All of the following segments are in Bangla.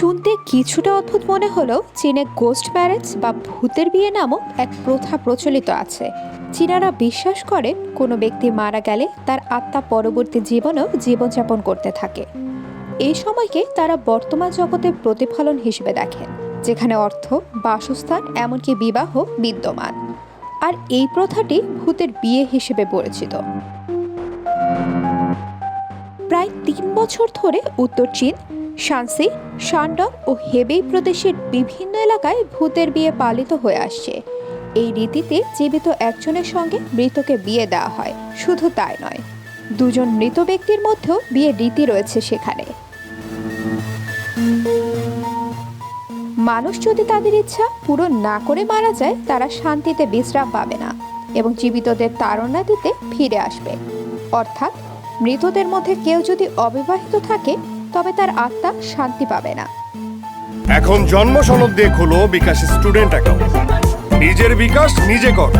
শুনতে কিছুটা অদ্ভুত মনে হলেও চীনে গোস্ট ম্যারেজ বা ভূতের বিয়ে নামক এক প্রথা প্রচলিত আছে। চীনারা বিশ্বাস করেন কোনো ব্যক্তি মারা গেলে তার আত্মা পরবর্তী জীবনেও জীবনযাপন করতে থাকে। এই সময়কে তারা বর্তমান জগতের প্রতিফলন হিসেবে দেখেন, যেখানে অর্থ, বাসস্থান, এমনকি বিবাহ বিদ্যমান। আর এই প্রথাটি ভূতের বিয়ে হিসেবে পরিচিত। প্রায় তিন বছর ধরে উত্তর চীন শানসি শানডং ও হেবেই প্রদেশের বিভিন্ন এলাকায় ভূতের বিয়ে পালিত হয়ে আসছে। এই রীতিতে জীবিত একজনের সঙ্গে মৃতকে বিয়ে দেওয়া হয়, শুধু তাই নয়। দুজন মৃত ব্যক্তির মধ্যেও বিয়ে রীতি রয়েছে সেখানে। মানুষ যদি তাদের ইচ্ছা পূরণ না করে মারা যায়, তারা শান্তিতে বিশ্রাম পাবে না এবং জীবিতদের তাড়না দিতে ফিরে আসবে। অর্থাৎ মৃতদের মধ্যে কেউ যদি অবিবাহিত থাকে তবে তার আত্মা শান্তি পাবে না। এখন জন্ম সনদ দিয়ে খোলো বিকাশ স্টুডেন্ট অ্যাকাউন্ট। নিজের বিকাশ নিজে কর।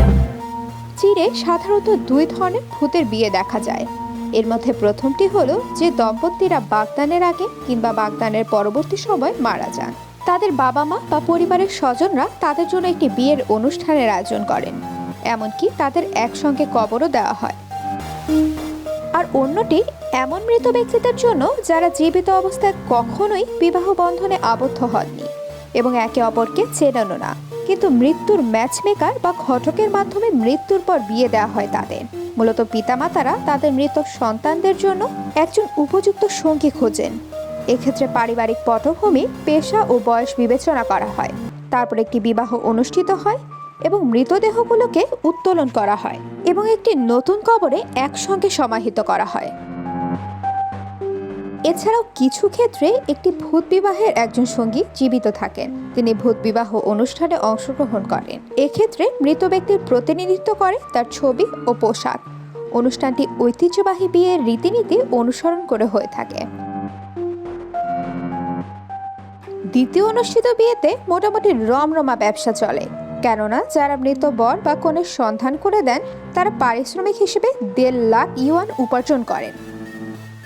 চীনে সাধারণত দুই ধরনের ভূতের বিয়ে দেখা যায়। এর মধ্যে প্রথমটি হলো যে দম্পতিরা বাগদানের আগে কিংবা বাগদানের পরবর্তী সময় মারা যান। তাদের বাবা মা বা পরিবারের স্বজনরা তাদের জন্য একটি বিয়ের অনুষ্ঠানের আয়োজন করেন। এমনকি তাদের একসঙ্গে কবরও দেওয়া হয়। আর অন্যটি এমন মৃত ব্যক্তিদের জন্য যারা জীবিত অবস্থায় কখনোই বিবাহ বন্ধনে আবদ্ধ হননি এবং একে অপরকে চেনানো না। কিন্তু মৃত্যুর ম্যাচমেকার বা ঘটকের মাধ্যমে মৃত্যুর পর বিয়ে দেওয়া হয় তাদের। মূলত পিতামাতারা তাদের মৃত সন্তানদের জন্য একজন উপযুক্ত সঙ্গী খোঁজেন। এক্ষেত্রে পারিবারিক পটভূমি, পেশা ও বয়স বিবেচনা করা হয়। তারপর একটি বিবাহ অনুষ্ঠিত হয় এবং মৃতদেহগুলোকে উত্তোলন করা হয় এবং একটি নতুন কবরে একসঙ্গে সমাহিত করা হয়। এছাড়াও কিছু ক্ষেত্রে একটি ভূত বিবাহের একজন সঙ্গী জীবিত থাকেন। তিনি ভূত বিবাহ অনুষ্ঠানে অংশগ্রহণ করেন। এক্ষেত্রে মৃত ব্যক্তির প্রতিনিধিত্ব করে তার ছবি ও পোশাক। অনুষ্ঠানটি ঐতিহ্যবাহী বিয়ের রীতিনীতি অনুসরণ করে হয়ে থাকে। দ্বিতীয় অনুষ্ঠিত বিয়েতে মোটামুটি রমরমা ব্যবসা চলে। কেননা যারা মৃত বর বা কনের সন্ধান করে দেন, তারা পারিশ্রমিক হিসেবে দেড় লাখ ইউয়ান উপার্জন করেন।